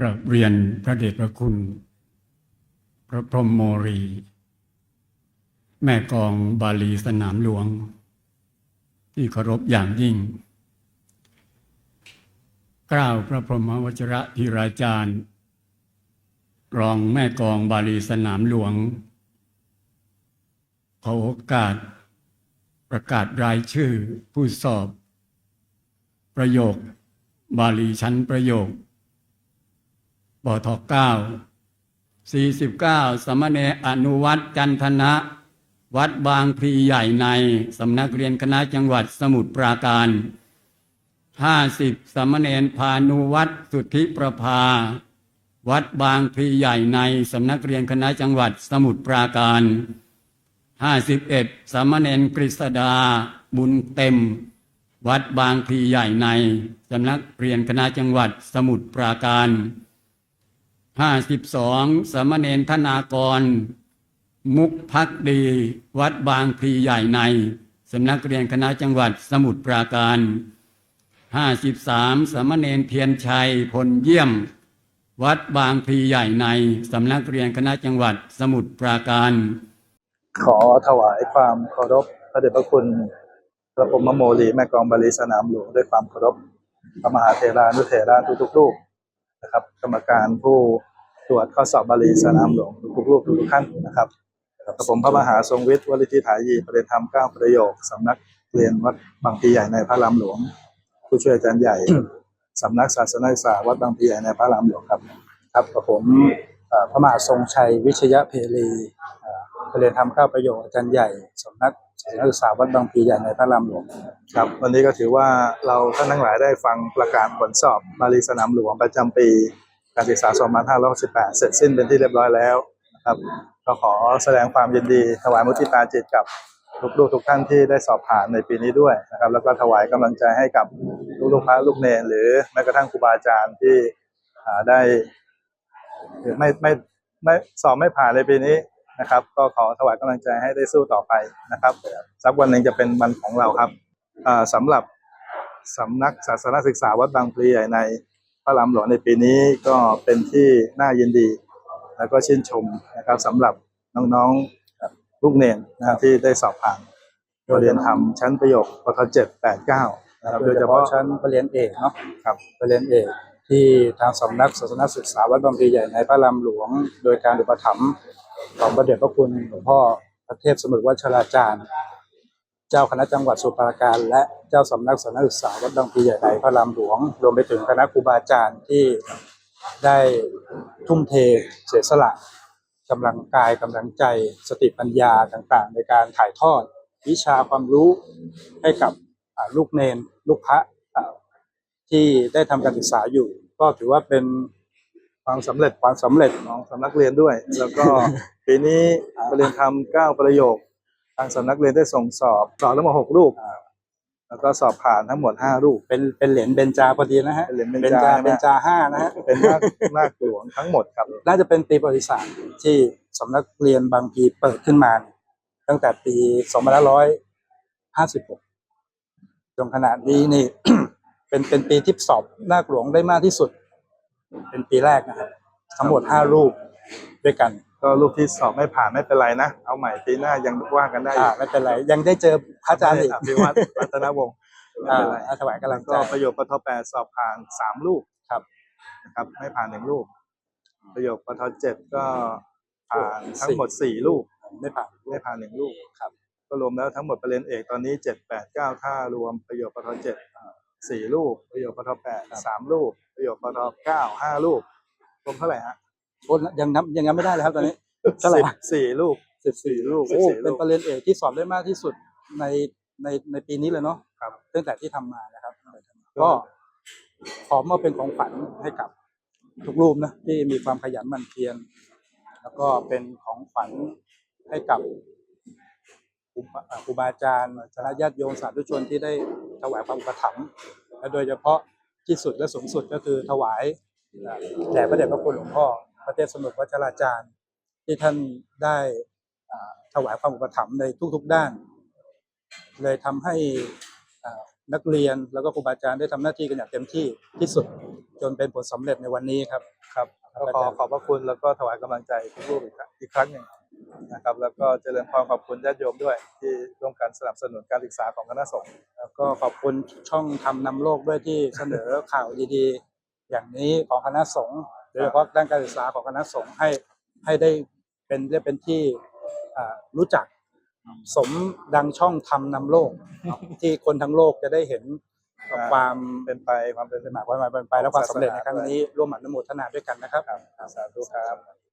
กราบเรียนพระเดชพระคุณ พระพรหมโมรี แม่กองบาลีสนามหลวง ที่เคารพอย่างยิ่ง กล่าวพระพรหมวจระธีราจารย์รองแม่กองบาลีสนามหลวง ขอโอกาสประกาศรายชื่อผู้สอบ ประโยค บาลีชั้นประโยค บทเก้าสี่สิบเก้าสมณเณรอนุวัตจันทนะ วัดบางพลีใหญ่ในสำนักเรียนคณะจังหวัดสมุทรปราการห้าสิบสมณเณรพานุวัตสุทธิประภา วัดบางพลีใหญ่ในสำนักเรียนคณะจังหวัดสมุทรปราการห้าสิบเอ็ดสามเณรกฤษดาบุญเต็ม วัดบางพลีใหญ่ในสำนักเรียนคณะจังหวัดสมุทรปราการ ห้าสิบสองสามเณรธนากร มุกพักดี วัดบางพลีใหญ่ใน สำนักเรียนคณะจังหวัดสมุทรปราการห้าสิบสามสามเณรเทียนชัยพลเยี่ยม วัดบางพลีใหญ่ใน สำนักเรียนคณะจังหวัดสมุทรปราการ ขอถวายความเคารพพระเดชพระคุณพระพรมโมลีแม่กองบาลีสนามหลวงด้วยความเคารพพระมหาเถรานุเถระทุกๆรูปนะครับ กรรมการผู้ ตรวจข้อสอบบาลีสนามหลวงทุกๆรูปทุกท่านนะครับกระผมพระมหาทรงวิทย์วลิธิฐายีประเด็นธรรมเก้าประโยคสำนักเรียนวัดบางพีใหญ่ในพระรามหลวง ผู้ช่วยอาจารย์ใหญ่สำนักศาสนศึกษาวัดบางพีใหญ่ในพระรามหลวงครับ ครับกับผมพระมหาทรงชัยวิชยเพลีเอ่อเรียนทำข้าประโยชน์อาจารย์ใหญ่สำนักศาสนศึกษาวัดบางพีใหญ่ในพระรามหลวงครับ วันนี้ก็ถือว่าเราท่านทั้งหลายได้ฟังประกาศผลสอบบาลีสนามหลวงประจำปี การศึกษา 2568 เสร็จสิ้นเป็นที่เรียบร้อยแล้วนะครับก็ขอแสดงความยินดีถวายมุทิตาจิตกับทุกลูกทุกท่านที่ได้สอบผ่านในปีนี้ด้วยนะครับ แล้วก็ถวายกำลังใจให้กับลูกๆพระลูกเนรหรือแม้กระทั่งครูบาอาจารย์ที่อ่าได้หรือไม่ไม่ไม่สอบไม่ผ่านในปีนี้นะครับ ก็ขอถวายกำลังใจให้ได้สู้ต่อไปนะครับสักวันหนึ่งจะเป็นวันของเราครับอ่าสำหรับสำนักศาสนศึกษาวัดบางพลีใหญ่ใน พระรามหลวงในปีนี้ก็เป็นที่น่ายินดี แล้วก็ชื่นชมนะครับสำหรับน้องๆลูกเนรนะครับที่ได้สอบผ่านเรียนทำชั้นประโยคปทเจ็ดแปดเก้านะครับโดยเฉพาะชั้นปรริญญาเอกเนาะครับปรริญญาเอกที่ทางสำนักศาสนศึกษาวัดบางพลีใหญ่ในพระรามหลวง โดยการอุปถัมภ์ของพระเดชพระคุณหลวงพ่อพระเทพสมุทรวัชราจารย์ เจ้าคณะจังหวัดสุพรราการ และเจ้าสำนักศาสนศึกษาวัดบางพีใหญ่ในพระรามหลวง รวมไปถึงคณะครูบาอาจารย์ที่ได้ทุ่มเทเสียสละกำลังกายกำลังใจสติปัญญาต่างๆ ในการถ่ายทอด วิชาความรู้ให้กับลูกเนนลูกพระที่ได้ทำการศึกษาอยู่ ก็ถือว่าเป็นความสำเร็จความสำเร็จของสำนักเรียนด้วย แล้วก็ปีนี้ประเรียนทำเก้าประโยค ทางสำนักเรียนได้ส่งสอบสอบทั้งหมดหกรูปแล้วก็สอบผ่านทั้งหมดห้ารูปเป็นเป็นเหรียญเบญจาพอดีนะฮะเป็นเหรียญเบญเบญจาจาใช่ไหมเบญจาห้านะฮะเป็นนาคนาคหลวงทั้งหมดครับ น่าจะเป็นปีประวัติศาสตร์ที่สำนักเรียนบางพีเปิดขึ้นมาเนี่ยตั้งแต่ปี2556จนขณะนี้นี่ เป็นเป็นปีที่สอบนาคหลวงได้มากที่สุด เป็นปีแรกนะครับ ทั้งหมด5รูปด้วยกัน ก็รูปที่สอบไม่ผ่านไม่เป็นไรนะ เอาใหม่ปีหน้ายังว่ากันได้ออ่ายู่ไม่เป็นไร ยังได้เจอพระอาจารย์อีกอภิวัตรรัตนวงศ์ไม่อ่าเป็นไรถวายกำลังใจ ก็ประโยคปทแปดสอบผ่านสามรูปครับ นะครับ ไม่ผ่านหนึ่งรูปประโยคปทเจ็ดก็ผ่านทั้งหมดสี่รูปไม่ผ่าน ไม่ผ่านหนึ่งลูกครับ ก็รวมแล้วทั้งหมดประเด็นเอกตอนนี้เจ็ดแปดเก้าท่ารวมประโยคปทเจ็ดสี่ลูก ประโยคปทแปดสามลูก ประโยคปทเก้าห้าลูกรวมเท่าไหร่ฮะ โอ้ยังนับยังนับไม่ได้เลยครับตอนนี้เท่าไหร่สิบสี่ลูกสิบสี่ลูกโอ้14เป็นลูกประเด็นเอกที่สอบได้มากที่สุดในในในปีนี้เลยเนาะครับ ตั้งแต่ที่ทำมานะครับก็ขอมอบเป็นของขวัญให้กับทุกรูปนะที่มีความขยันหมั่นเพียรแล้วก็เป็นของขวัญให้กับครูบาอ่าครูบาอาจารย์คณะญาติโยมสาธุชนที่ได้ถวายความอุปถัมภ์และโดยเฉพาะที่สุดและสูงสุดก็คือถวายแด่พระเดชพระคุณหลวงพ่อ พระเทพสมุทรวัชราจารย์ ที่ท่านได้อ่าถวายความอุปถัมภ์ในทุกๆด้าน เลยทำให้อ่านักเรียนแล้วก็ครูบาอาจารย์ได้ทำหน้าที่กันอย่างเต็มที่ที่สุดจนเป็นผลสำเร็จในวันนี้ครับครับก็ขอขอบพระคุณแล้วก็ถวายกำลังใจทุกรูปอีกครั้งอีกครั้งหนึ่งนะครับ แล้วก็เจริญพรขอบคุณญาติโยมด้วย ที่ร่วมกันสนับสนุนการศึกษาของคณะสงฆ์แล้วก็ขอบคุณช่องทำนำโลกด้วยที่เสนอข่าวดีๆ อย่างนี้ของคณะสงฆ์โดยเฉพาะด้านการศึกษาของคณะสงฆ์ให้ให้ได้เป็นได้เป็นที่อ่ารู้จักสมดังช่องทำนำโลก ที่คนทั้งโลกจะได้เห็นความเป็นไปความเป็นเป็นหมายความว่าเป็นไปและความสำเร็จในครั้งนี้ร่วมอนุโมทนาด้วยกันนะครับครับสาธุครับ